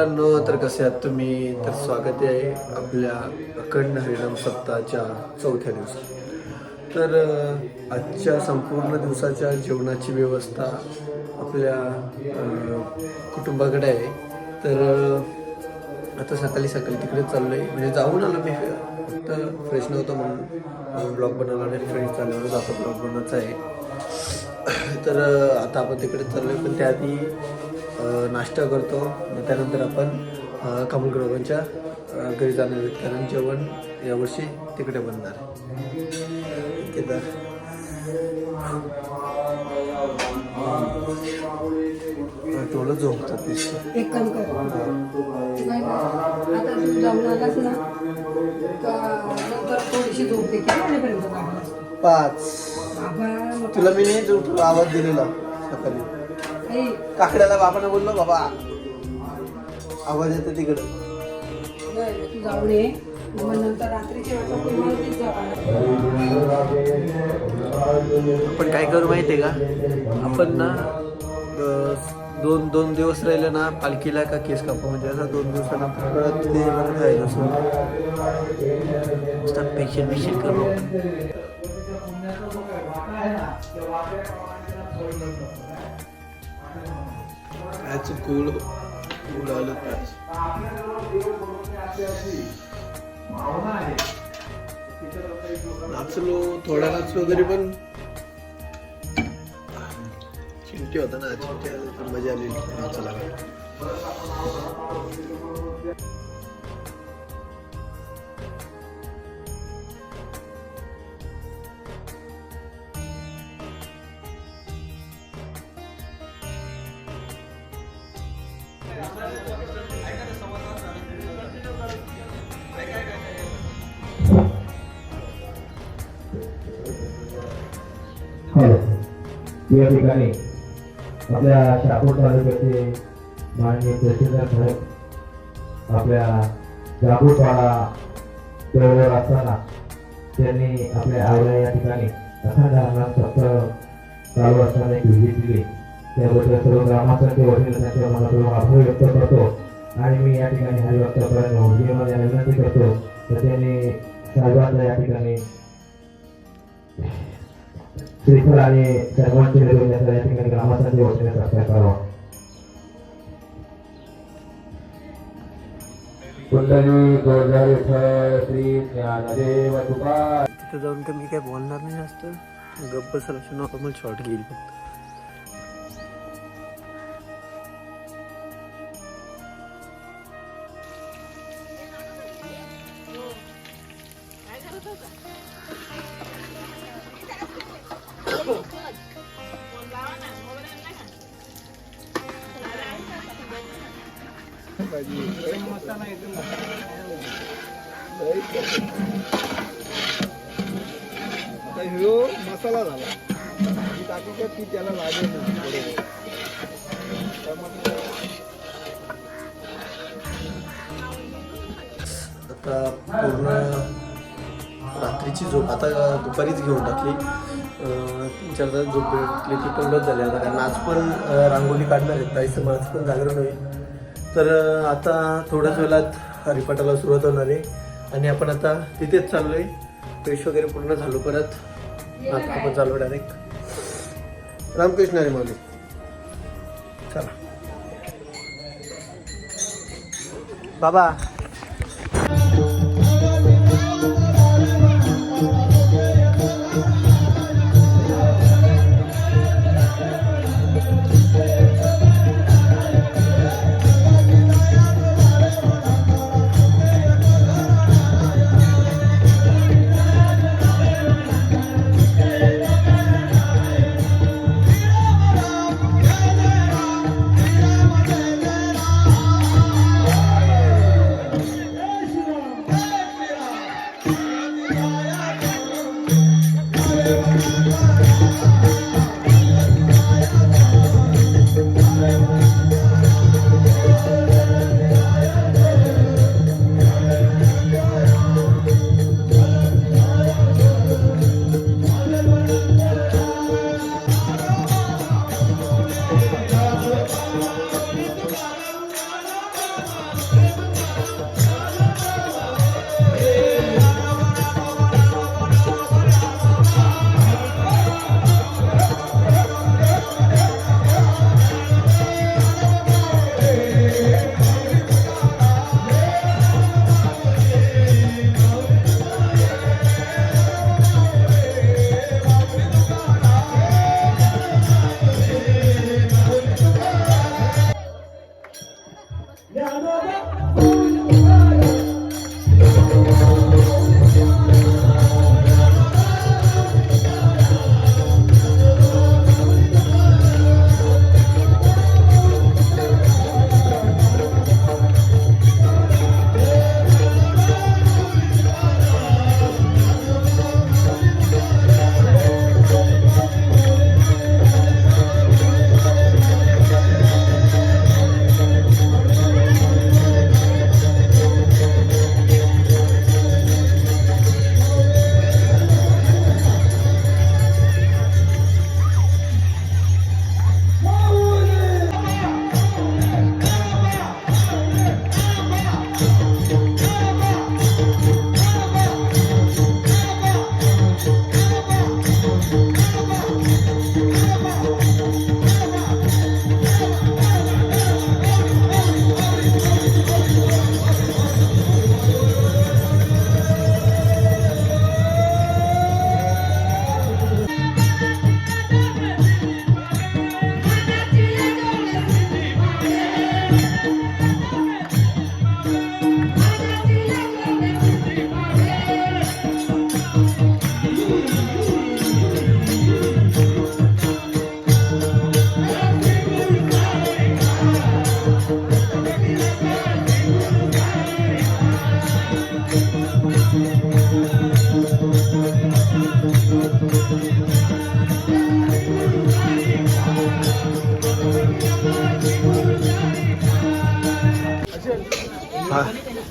मित्रांनो तर कसे आहात तुम्ही? तर स्वागत आहे आपल्या अखंड हरिणाम सप्ताहाच्या चौथ्या दिवसात तर आजच्या संपूर्ण दिवसाच्या जेवणाची व्यवस्था आपल्या कुटुंबाकडे आहे. तर आता सकाळी सकाळी तिकडे चाललो आहे म्हणजे जाऊन आलो मी फक्त फ्रेश नव्हतं म्हणून ब्लॉग बनवला आणि फ्रेश चालल्यावरच आता ब्लॉग बनवायचा आहे. तर आता आपण तिकडे चाललो आहे पण त्याआधी नाश्ता करतो. मग त्यानंतर आपण कमल ग्रोबांच्या अ, घरी जाणार आहेत. कारण जेवण यावर्षी तिकडे बनणार डोळं झोपतात. एक काम कर. आता जाऊन आलास ना थोडीशी झोप पाच. तुला मी नाही जो तुला आवाज दिलेला. सकाळी. काकड्याला बाबांना बोललो बाबा आवाज येतो तिकडं. मला आपण काय करू माहिती आहे का? आपण ना दोन दोन दिवस राहिले ना पालखीला का केस कापू? म्हणजे असं दोन दिवसानंतर परत ते परत राहिलं असं. पेशंट पेशंट करू. कायच गुळ cool आलं काय नाचलो थोडा नाचलो तरी पण. चिमटी होता ना चिमटी मजा आली. नाचायला या ठिकाणी आपल्या शहापूर तालुक्याचे माननीय तहसीलदार साहेब आपल्या जागूरपाडा जवळ असताना त्यांनी आपल्या आवड्या या ठिकाणी अखंड हनुमान चालू असताना एक विजिट दिली. त्याबद्दल सर्व ग्रामस्थांच्या वतीने त्यांच्या मनातून आभार व्यक्त करतो आणि मी या ठिकाणी हरिभक्तापर्यंत मध्ये विनंती करतो. तर त्यांनी सर्वांना या ठिकाणी श्रीफळ आणि सर्वांचे मिळवण्याचा या ठिकाणी ग्रामस्थांच्या वतीने सत्कार करावा कुंडली गोरधारी विठ्ठल श्री ज्ञानदेव तुका तिथं जाऊन का मी काय बोलणार नाही जास्त गप्प बसल नॉर्मल शॉर्ट घेईल फक्त आता ह्यो मसाला झाला टाकू का ती त्याला लागेल आता पूर्ण रात्रीची झोप. आता दुपारीच घेऊन टाकली. तीन चार तास झोप भेटली ती पण बस झाली. आता कारण आज पण अं, रांगोळी काढणार आहेत. ताईचं माझं पण जागरण होईल. तर आता थोड्याच वेळात हरिपाठाला सुरुवात होणार आहे. आणि आपण आता तिथेच चाललो आहे फ्रेश वगैरे पूर्ण झालो परत. आता आपण चाललो डायरेक्ट रामकृष्ण हरी माऊली. चला. बाबा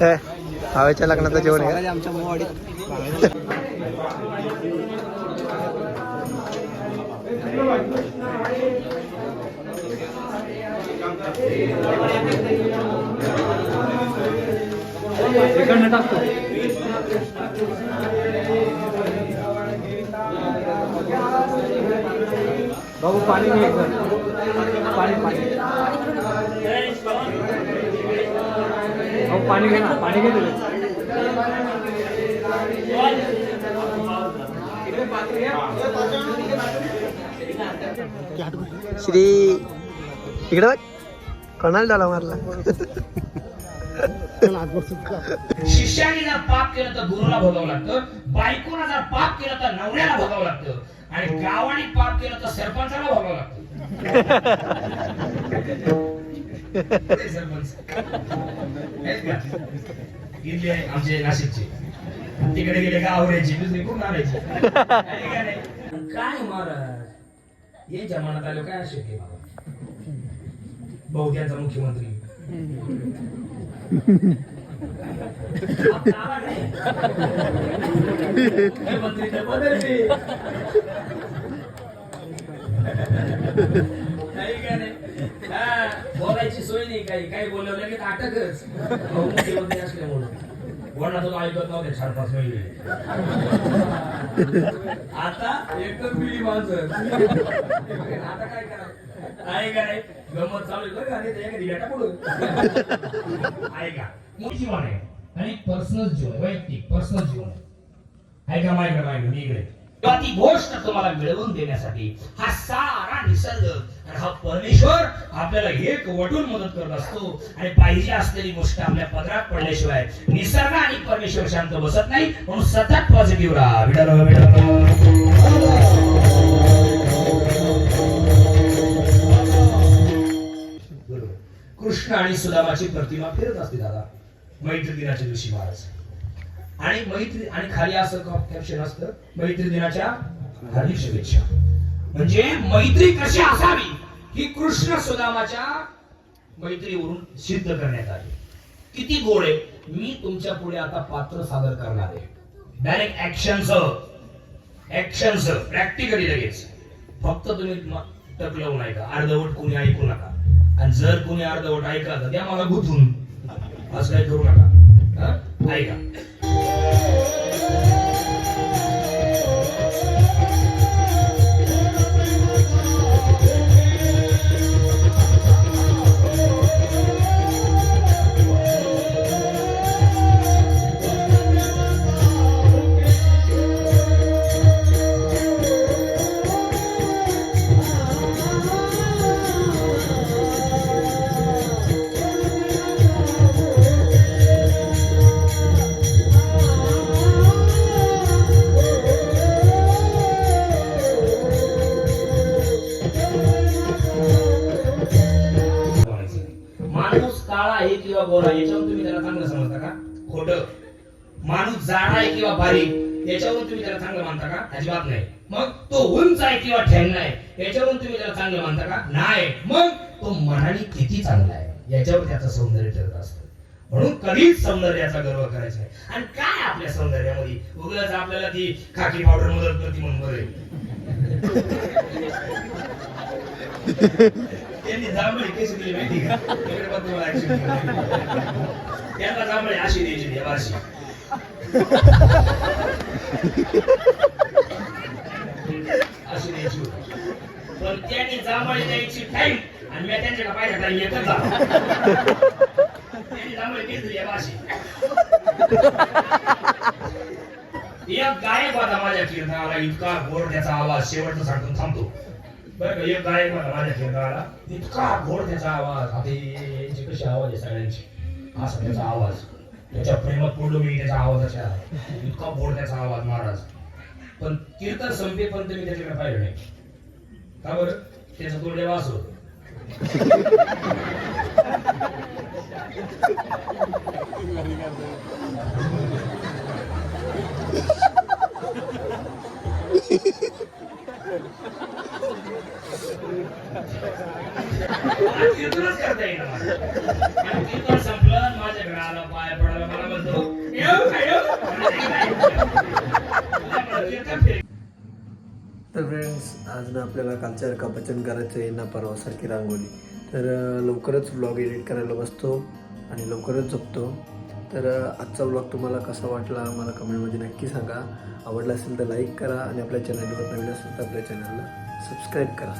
हा ए, भावाच्या लग्नाचं जेवण आहे? आमच्या मोवाडीत बाबू पाणी पाणी पाणी. पाणी घे ना पाणी घे तुला. श्री इकडे बघ. कोणाला डाला मारला. शिष्याने जर पाप केलं तर गुरुला भोगावं लागतं बायकोनं जर पाप केलं तर नवऱ्याला भोगावं लागतं आणि गावाने पाप केलं तर सरपंचाला भोगावं लागतं. आमचे नाशिकचे तिकडे गेले का आवरायची दुसरी कोण आणायची? काय महाराज यांच्या मनात आलं काय अशक्य बाबा बहुत्यांचा मुख्यमंत्री मंत्री बदलले. बोलायची सोय नाही काही. काही बोलवलं की अटकच. मुख्यमंत्री असल्यामुळे. कोणाला तो ऐकत नव्हते चार पाच महिने. आता एकदम मिली माणसं. आता काय करा आहे काय गमत चालू आहे. आणि त्याच्या घरी बेटा पुढं. आहे का? जीवन आहे. आणि पर्सनल जीवन वैयक्तिक पर्सनल जीवन आहे. का माहिती माहिती मी इकडे. तेव्हा ती गोष्ट तुम्हाला मिळवून देण्यासाठी हा सार निसर्ग आणि हा परमेश्वर आपल्याला एक वटून मदत करत असतो. आणि पाहिजे असलेली गोष्ट आपल्या पदरात पडल्याशिवाय निसर्ग आणि परमेश्वर शांत बसत नाही. म्हणून सतत पॉझिटिव्ह राहा. विडा विडा कृष्ण आणि सुदामाची प्रतिमा फिरत असते दादा. मैत्री दिनाच्या दिवशी महाराज. आणि मैत्री आणि खाली असं कॅप्शन असतं मैत्री दिनाच्या हार्दिक शुभेच्छा. म्हणजे मैत्री कशी असावी ही कृष्ण सुदामाच्या मैत्रीवरून सिद्ध करण्यात आली. किती गोड आहे. मी तुमच्यापुढे आता पात्र सादर करणार आहे. डायरेक्ट ऍक्शनच ऍक्शन प्रॅक्टिकली लगेच. फक्त तुम्ही म- टकलवू नाही का अर्धवट कोणी ऐकू नका. आणि जर कोणी अर्धवट ऐकला तर द्या मला गुथून असं काही करू नका. ऐका. माणूस काळा आहे किंवा गोरा याच्यावरून तुम्ही त्याला चांगलं समजता का? खोट. माणूस जाड आहे किंवा बारीक याच्यावरून तुम्ही त्याला चांगलं मानता का? अजिबात नाही. मग तो उंच आहे किंवा ठेंगणा आहे याच्यावरून तुम्ही त्याला चांगलं मानता का? नाही. मग तो मनाने किती चांगला आहे याच्यावर त्याचं सौंदर्य ठरत असतं. म्हणून कधीच सौंदर्याचा गर्व करायचा आहे आणि काय आपल्या सौंदर्यामध्ये? उगाच आपल्याला ती खाकी पावडर मदत करते म्हणून बरे त्यांनी जांभळी दिली माहिती का? त्यांना जांभळी अशी द्यायची अशी द्यायची. पण त्यांनी जांभळी द्यायची आणि मी त्यांच्याकडे पाहिजे टाइम एकच त्यांनी जांभळी दिली एक गायक होता माझ्या कीर्तनाला इतका गोड त्याचा आवाज शेवटचा साठून थांबतो. बरं का एक गायक होता माझ्या इतका गोड त्याचा आवाज आता यांची कशी आवाज आहे सगळ्यांची. असा त्याचा आवाज. त्याच्या प्रेमात पडलो मी त्याच्या आवाजाच्या इतका गोड त्याचा आवाज महाराज. पण कीर्तन संपेपर्यंत मी त्याच्याकडे पाहिलं नाही. का बरं? त्याचा तोंडे वास होतो मला कीर्तनच करता संपलं माझ्याकडे आला पाय मला म्हणतो का, तर फ्रेंड्स आज ना आपल्याला कालच्या पचन करायचं आहे ना परवासारखी रांगोळी. तर लवकरच ब्लॉग एडिट करायला बसतो आणि लवकरच झोपतो. तर आजचा ब्लॉग तुम्हाला कसा वाटला मला कमेंटमध्ये नक्की सांगा. आवडला असेल तर लाईक करा आणि आपल्या चॅनलवर नवीन असेल तर आपल्या चॅनलला सबस्क्राईब करा.